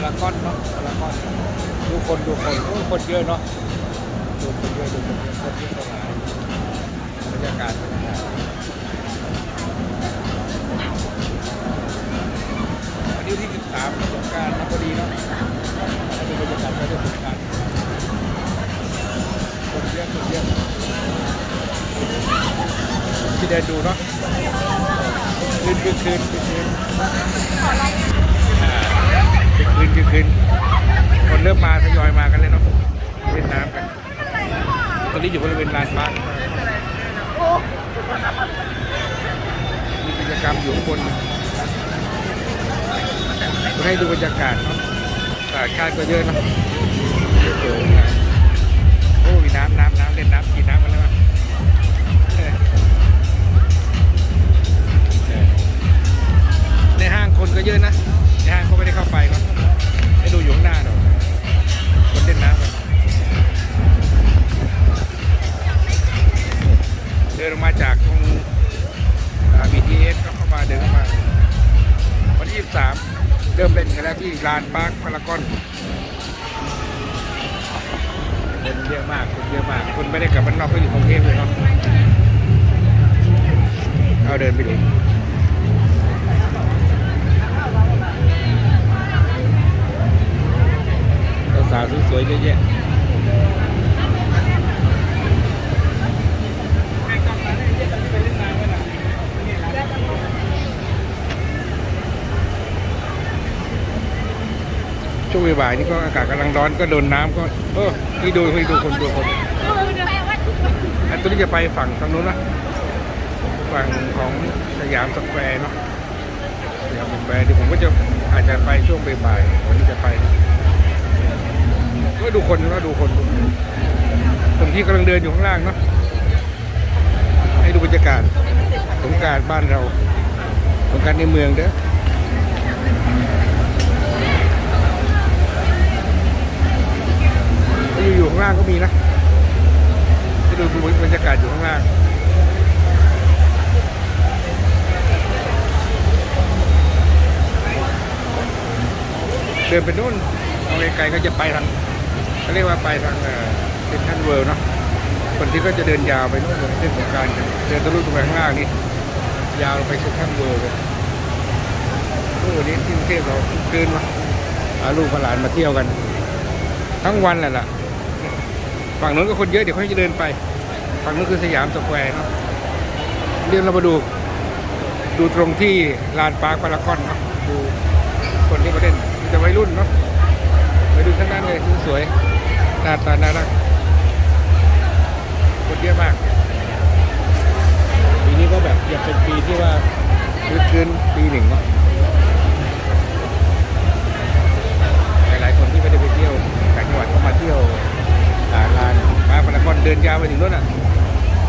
ารากอนเนาะพารากอนดูคนดูคนโอ้คนเยอะเนาะดูคนเยอะดูคนเยอะคนเยอะตรงไหนบรรยากาศบรรยากาศวันนี้ที่13สงการนะพอดีเนาะอันนี้บรรยากาศก็จะสงการคนเยอะคนเยอะที่เดินดูเนาะคืนคืนคืนคืน คืนคืนคืนคนเริ่มมาทยอยมากันเลยเนาะเล่นน้ำกัน ตอนนี้อยู่บริเวณลานบ้าสมีกิจกรรมอยู่ข้างบนให้ดูบรรยากาศเนาะต่างชาติก็เยอะเนาะโอ้ยน้ำน้ำน้ำเล่นน้ำกินน้ำ ล่นกันแล้วที่ลานปาร์คพารากอนคนเยอะมากคนเยอะมากคนไม่ได้กลับบ้านนอกก็อยู่กรุงเทพเลยเนาะเอาเดินไปดูสาวสวยๆเยอะแยะ ช่วงบ่ายๆนี่ก็อากาศกำลังร้อนก็โดนน้ำก็เออนี่ดูให้ดูคนดูคนอันตัวนี้จะไปฝั่งทางนู้นนะฝั่งของสยามสแควร์เนาะสยามสแควร์เดี๋ยวผมก็จะอาจจะไปช่วงบ่ายๆวันนี้จะไปก็ดูคนก็ดูคนคนที่กำลังเดินอยู่ข้างล่างเนาะให้ดูบรรยากาศสงการบ้านเราสงการในเมืองเด้อ อยู่ข้างล่างก็มีนะให้ดูดูบรรยากาศอยู่ข้างล่างเดินไปนู่นเอาไกลๆก็จะไปทางเขาเรียกว่าไปทางเซ็นทรัลเวิลด์เนาะคนที่ก็จะเดินยาวไปนู่นเลยเส้นสงการเดินทะลุตรงไปข้างล่างนี่ยาวไปเซ็นทรัลเวิลด์เลยโอ้วันนี้ที่กรุงเทพเราคืนมาพาลูกพาหลานมาเที่ยวกัน ทั้งวันแหละล่ะ ฝั่งนู้นก็คนเยอะเดี๋ยวเขาจะเดินไป ฝั่งนู้นคือสยามสแควร์เนาะเดี๋ยวเรามาดู ดูตรงที่ลานปาร์คพารากอนเนาะดูคนที่มาเล่นจะวัยรุ่นเนาะไปดูข้างหน้าเลยสวยหน้าตาน่ารัก เดินยาวไปถึงนู้นอะ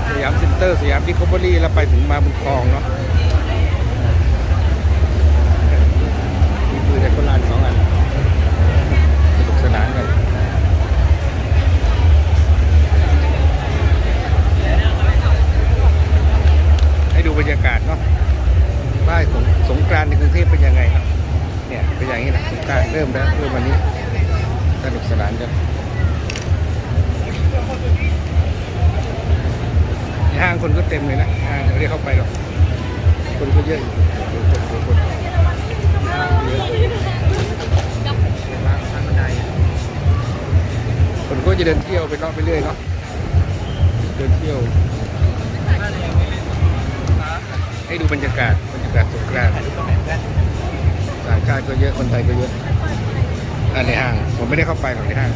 สยามเซ็นเตอร์ สยามดิคอเบอรี่ แล้วไปถึงมาบุญคลองเนาะมีปืนแต่คนลานสองอันสนุกสนานกันให้ดูบรรยากาศเนาะป้ายสงสงกรานในกรุงเทพเป็นยังไงครับเนี่ยเป็นอย่างนี้นะสงกรานเริ่มแล้วเริ่มวันนี้สนุกสนานกัน ห้างคนก็เต็มเลยนะห้างไม่ได้เข้าไปหรอก คนก็เยอะอยู่คนคนเยอะทางบันคนก็จะเดินเที่ยวไปรอบไปเรื่อยเนาะ เดินเที่ยว ให้ดูบรรยากาศบรรยากาศสงกรานต์ต่างชาติก็เยอะ คนไทยก็เยอะอันในห้าง ผมไม่ได้เข้าไปหรอกในห้าง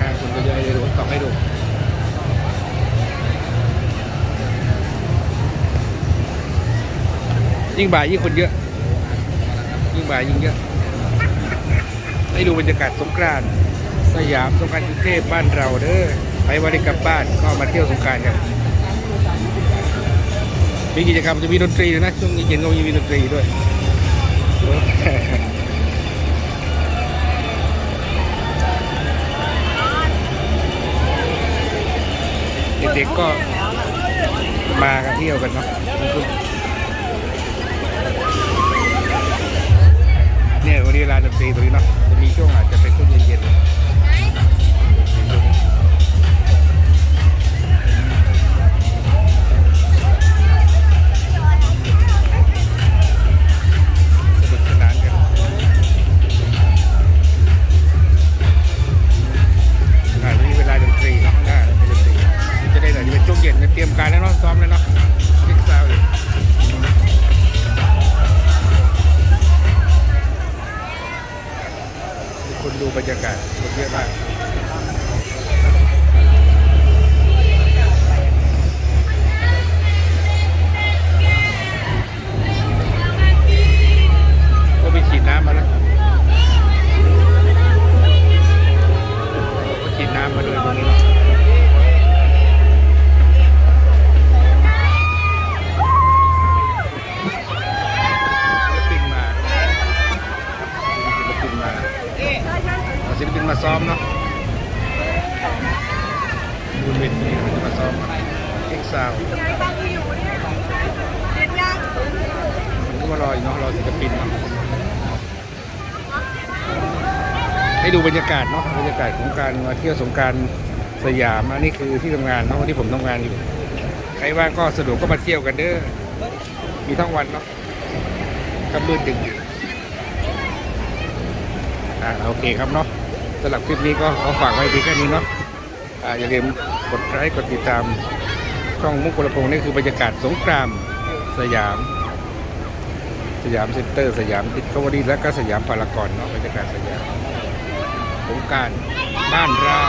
ห้างคนก็เยอะให้ดูต้องให้ดู ยิ่งบ่ายยิ่งคนเยอะ ยิ่งบ่ายยิ่งเยอะ ให้ดูบรรยากาศสงกรานต์สยามสงกรานต์กรุงเทพบ้านเราเด้อไปวันนี้กลับบ้านก็มาเที่ยวสงกรานต์กันมีกิจกรรมจะมีดนตรีด้วยนะช่วงนี้เย็นก็มีดนตรีด้วยเด็กๆก็มากันเที่ยวกันเนาะ เนี่ยวันนี้ร้านดนตรีตรงนี้เนาะจะมีช่วงอาจจะเป็นช่วงเย็น ศิลปินมาซ้อมเนาะดูเวทีมันจะมาซ้อมเอ็กซาวผมก็มารออยู่เนาะรอศิลปินเนาะให้ดูบรรยากาศเนาะบรรยากาศของการมาเที่ยวสงการสยามอันนี้คือที่ทำงานเนาะที่ผมทำงานอยู่ใครว่างก็สะดวกก็มาเที่ยวกันเด้อมีทั้งวันเนาะก็มืดดึก อ่าโอเคครับเนาะสำหรับคลิปนี้ก็ขอฝากไว้เพียงแค่นี้เนาะอ่าอย่าลืมกดไลค์กดติดตามช่องมุกกระพงนี่คือบรรยากาศสงกรานสยาม สยามเซ็นเตอร์สยามดิสคัฟเวอรี่และก็สยามพารากอนเนาะบรรยากาศสยามสงการบ้านเรา